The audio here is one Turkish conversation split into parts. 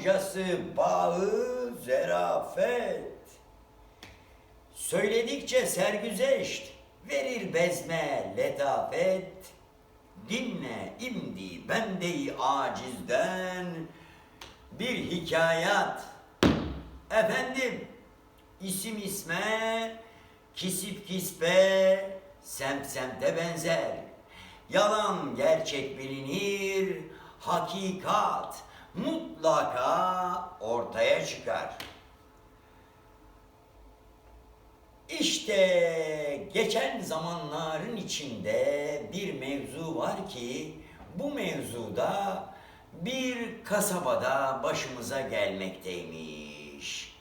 goncası bağı zerafet. Söyledikçe sergüzeşt, verir bezme letafet. Dinle imdi bendeyi acizden bir hikayat. Efendim, isim isme, kisip kispe, semt semte benzer. Yalan gerçek bilinir, hakikat mutlaka ortaya çıkar. İşte geçen zamanların içinde bir mevzu var ki bu mevzuda bir kasabada başımıza gelmekteymiş.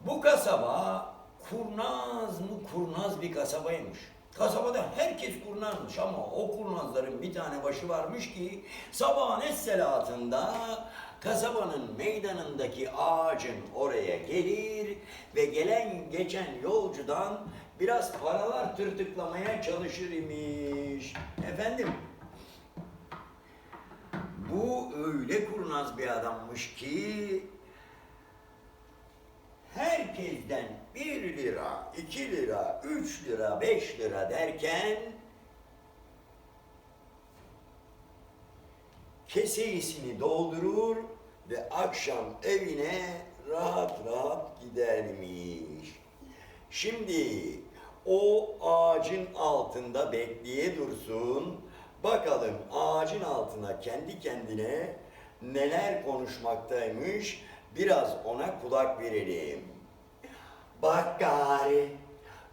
Bu kasaba kurnaz mı kurnaz bir kasabaymış. Kasabada herkes kurnazmış ama o kurnazların bir tane başı varmış ki sabahın esselatında kasabanın meydanındaki ağacın oraya gelir ve gelen geçen yolcudan biraz paralar tırtıklamaya çalışır imiş. Efendim bu öyle kurnaz bir adammış ki herkesten bir lira, iki lira, üç lira, beş lira derken kesesini doldurur ve akşam evine rahat rahat gidermiş. Şimdi o ağacın altında bekleye dursun. Bakalım ağacın altına kendi kendine neler konuşmaktaymış. Biraz ona kulak verelim. Bak gari,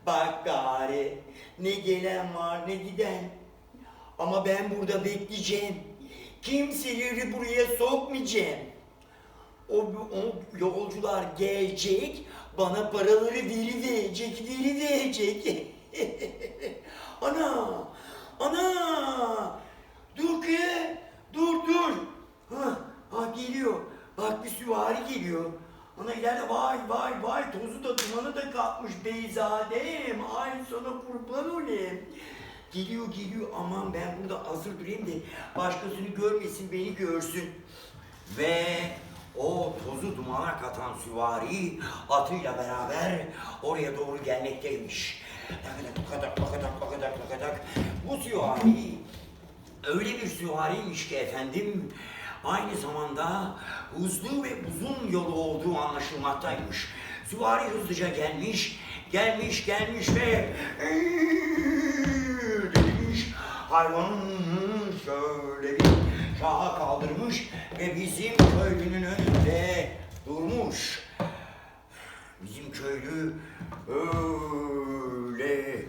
bak gari, ne gelen var ne giden. Ama ben burada bekleyeceğim. Kimseleri buraya sokmayacağım. O, o yolcular gelecek, bana paraları veri verecek, veri verecek. ana, ana, dur ki, dur dur. Ha, ha geliyor, bak bir süvari geliyor. Ana ileride vay vay vay tozu da dumanı da kalkmış beyzadem. Ay sana kurban olayım. Geliyor geliyor aman ben burada hazır durayım da başkasını görmesin beni görsün. Ve o tozu dumana katan süvari atıyla beraber oraya doğru gelmekteymiş. Lakadak lakadak lakadak lakadak lakadak. Bu süvari öyle bir süvariymiş ki efendim aynı zamanda hızlı ve uzun yolu olduğu anlaşılmaktaymış. Süvari hızlıca gelmiş, gelmiş, gelmiş ve demiş hayvanın şöyle bir şaha kaldırmış ve bizim köylünün önünde durmuş. Bizim köylü öyle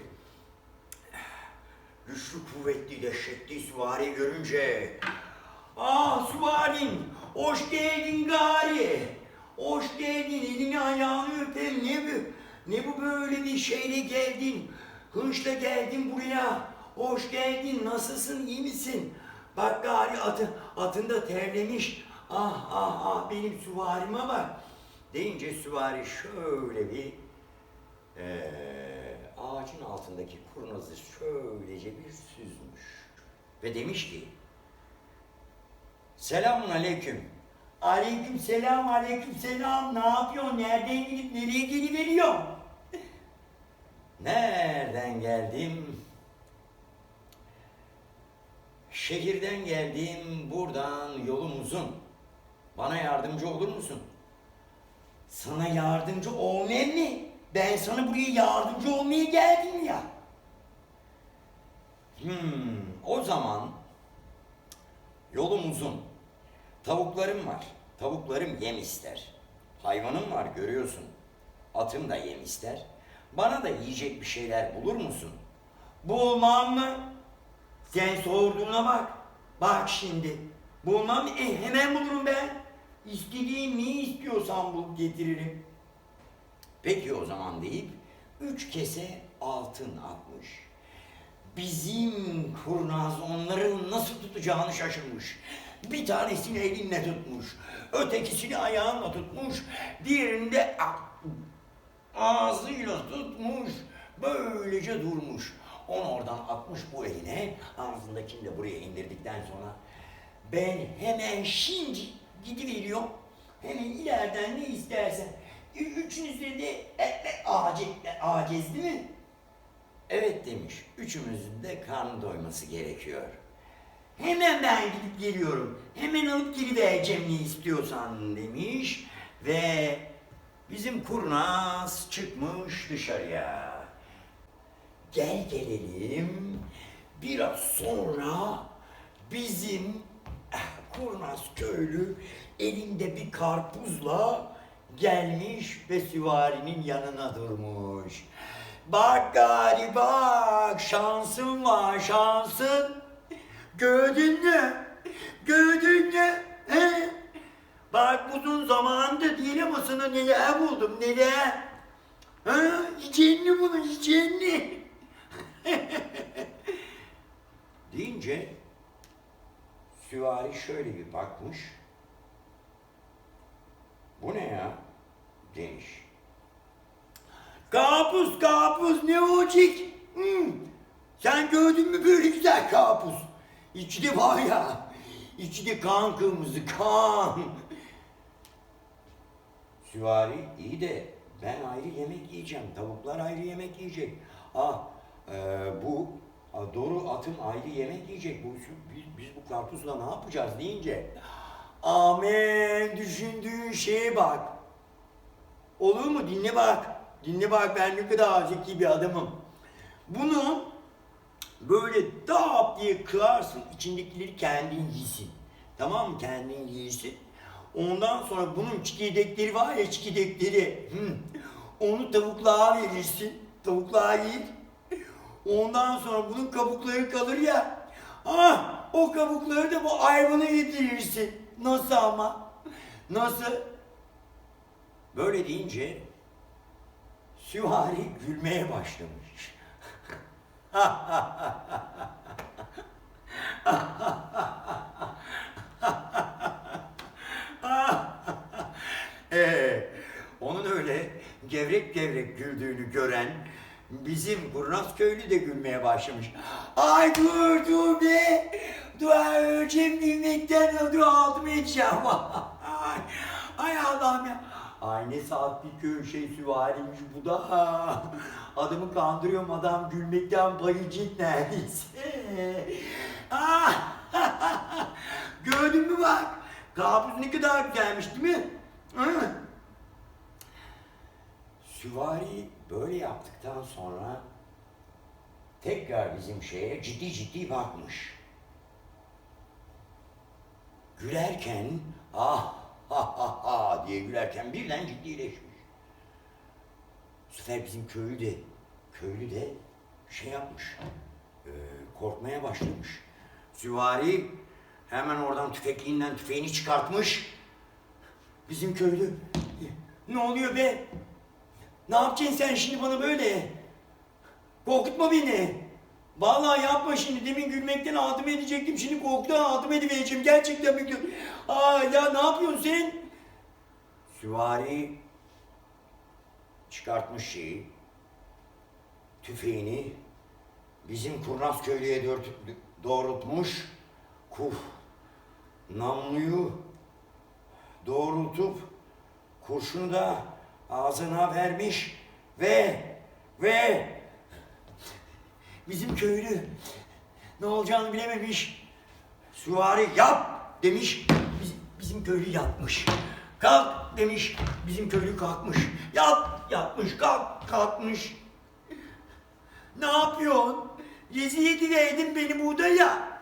güçlü, kuvvetli, dehşetli süvari görünce Ah süvarim, hoş geldin gari. Hoş geldin, elini ayağını öpeyim. Ne bu, ne bu böyle bir şeyle geldin? Hınçla geldin buraya. Hoş geldin, nasılsın, iyi misin? Bak gari atı, atında terlemiş. Ah ah ah benim süvarime bak. Deyince süvari şöyle bir eee, ağacın altındaki kurnazı şöylece bir süzmüş. Ve demiş ki, Selamun aleyküm. Aleyküm selam, aleyküm selam. Ne yapıyorsun? Nereden gidip nereye geliveriyorsun? Nereden geldim? Şehirden geldim, buradan yolum uzun. Bana yardımcı olur musun? Sana yardımcı olmayayım mı? Ben sana buraya yardımcı olmaya geldim ya. Hmm, o zaman Yolum uzun. Tavuklarım var. Tavuklarım yem ister. Hayvanım var görüyorsun. Atım da yem ister. Bana da yiyecek bir şeyler bulur musun? Bulmam mı? Sen sorduğuna bak. Bak şimdi. Bulmam? E, hemen bulurum ben. İstediğin ne istiyorsan bul getiririm. Peki o zaman deyip üç kese altın atmış. Bizim kurnaz onları nasıl tutacağını şaşırmış. Bir tanesini elinle tutmuş, ötekisini ayağınla tutmuş, diğerini de ağzıyla tutmuş, böylece durmuş. Onu oradan atmış bu eline. Ağzındakini de buraya indirdikten sonra ben hemen şimdi gidiveriyorum. Hemen ileriden ne istersen. Üçünüzde de e, e, aciz, e, aciz değil mi? Evet demiş. Üçümüzün de karnı doyması gerekiyor. Hemen ben gidip geliyorum. Hemen alıp gelivereceğim ne istiyorsan demiş. Ve bizim kurnaz çıkmış dışarıya. Gel gelelim. Biraz sonra bizim eh, kurnaz köylü elinde bir karpuzla gelmiş ve süvarinin yanına durmuş. Bak gari bak şansın var şansın. Gördün mü? Gördün mü? He? Bak uzun zamandır değil ama sana neler buldum neler. Ha? Yiyeceğini bunu yiyeceğini. Deyince süvari şöyle bir bakmış. Bu ne ya? Demiş. Kapus kapus ne olacak? Hmm. Sen gördün mü böyle güzel kapus? De var ya. de kan kırmızı kan. Süvari iyi de ben ayrı yemek yiyeceğim. Tavuklar ayrı yemek yiyecek. Ah e, bu a, doğru atım ayrı yemek yiyecek. Bu, biz, biz bu karpuzla ne yapacağız deyince. Amen düşündüğün şeye bak. Olur mu? Dinle bak. Dinle bak ben ne kadar zeki bir adamım. Bunu böyle dap diye kırarsın içindekileri kendin yiyin. Tamam mı? Kendin yiyin. Ondan sonra bunun çekirdekleri var ya çekirdekleri. Hı. Onu tavukluğa verirsin. Tavukluğa yer. Ondan sonra bunun kabukları kalır ya. Ah o kabukları da bu hayvana yedirirsin. Nasıl ama? Nasıl? Böyle deyince süvari gülmeye başlamış. Ee, onun öyle gevrek gevrek güldüğünü gören bizim kurnaz köylü de gülmeye başlamış. Ay dur dur be! Dua öleceğim gülmekten dur aldım edeceğim. ay, ay Allah'ım ya. Ay ne saat bir köy şey süvariymiş bu da. Adamı kandırıyorum adam gülmekten bayılacak neredeyse. Ah! Gördün mü bak? Kabus ne kadar güzelmiş değil mi? Süvari böyle yaptıktan sonra tekrar bizim şeye ciddi ciddi bakmış. Gülerken ah ha ha ha diye gülerken birden ciddileşmiş. Bu sefer bizim köylü de köylü de şey yapmış. e, korkmaya başlamış. Süvari hemen oradan tüfekliğinden tüfeğini çıkartmış. Bizim köylü ne oluyor be? Ne yapacaksın sen şimdi bana böyle? Korkutma beni. Vallahi yapma şimdi. Demin gülmekten altıma edecektim. Şimdi korkudan altıma edivereceğim. Gerçekten bir Aa ya ne yapıyorsun sen? Süvari çıkartmış şeyi. Tüfeğini bizim kurnaz köylüye doğrultmuş. Kuf. Namluyu doğrultup kurşunu da ağzına vermiş ve ve bizim köylü ne olacağını bilememiş. Süvari yap demiş. Biz- bizim köylü yatmış. Kalk demiş. Bizim köylü kalkmış. Yat yatmış. Kalk kalkmış. Ne yapıyorsun? Rezil ediverdin beni burada ya.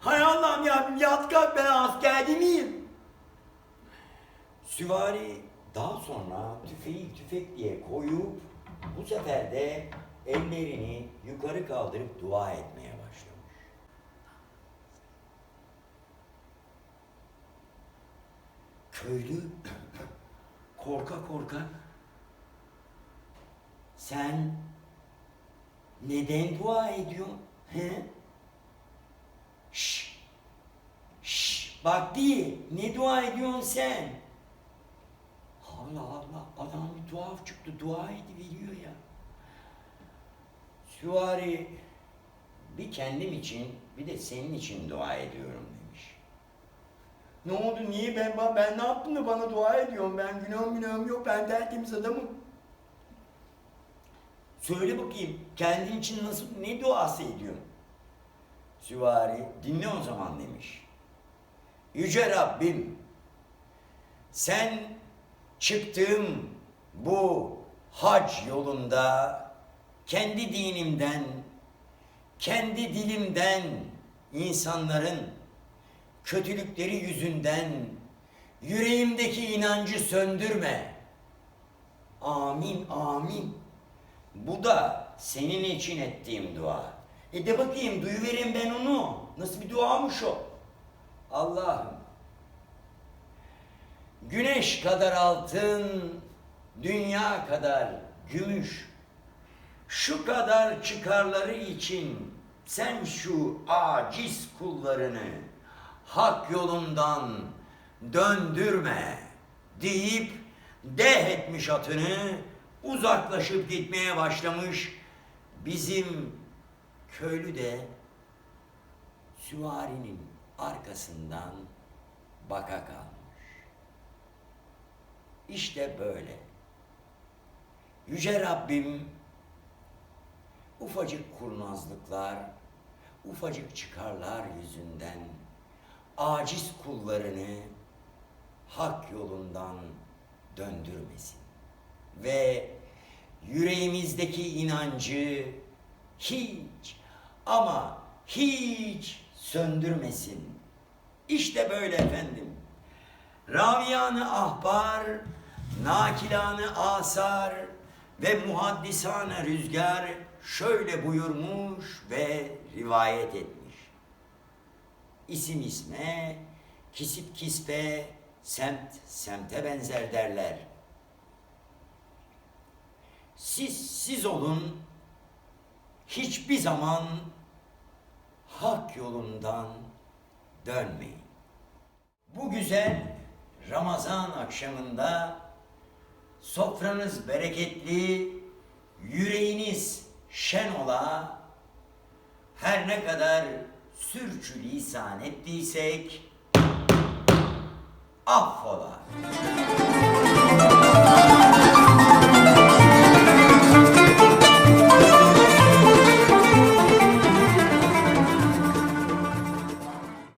Hay Allah'ım ya yat kalk ben askerde miyim? Süvari daha sonra tüfeği tüfek diye koyup bu sefer de ellerini yukarı kaldırıp dua etmeye başlamış. Köylü korka korka sen neden dua ediyorsun? He? Şşş! Şşş! Bak diye ne dua ediyorsun sen? Allah Allah adam bir tuhaf çıktı dua ediveriyor ya. Süvari bir kendim için bir de senin için dua ediyorum. Ne oldu? Niye ben ben, ne yaptım da bana dua ediyorsun? Ben günahım günahım yok. Ben tertemiz adamım. Söyle bakayım kendin için nasıl ne duası ediyorsun? Süvari dinle o zaman demiş. Yüce Rabbim sen çıktığım bu hac yolunda kendi dinimden, kendi dilimden insanların kötülükleri yüzünden yüreğimdeki inancı söndürme. Amin, amin. Bu da senin için ettiğim dua. E de bakayım, duyuvereyim ben onu. Nasıl bir duamış o? Allah'ım, güneş kadar altın, dünya kadar gümüş, şu kadar çıkarları için sen şu aciz kullarını hak yolundan döndürme deyip deh etmiş atını uzaklaşıp gitmeye başlamış. Bizim köylü de süvarinin arkasından baka kalmış. İşte böyle. Yüce Rabbim ufacık kurnazlıklar, ufacık çıkarlar yüzünden aciz kullarını hak yolundan döndürmesin. Ve yüreğimizdeki inancı hiç ama hiç söndürmesin. İşte böyle efendim. Raviyanı ahbar, nakilanı asar ve muhaddisane rüzgar şöyle buyurmuş ve rivayet etmiş. İsim isme, kisip kispe, semt semte benzer derler. Siz siz olun, hiçbir zaman hak yolundan dönmeyin. Bu güzel Ramazan akşamında sofranız bereketli, yüreğiniz şen ola, her ne kadar sürçülisan ettiysek affola.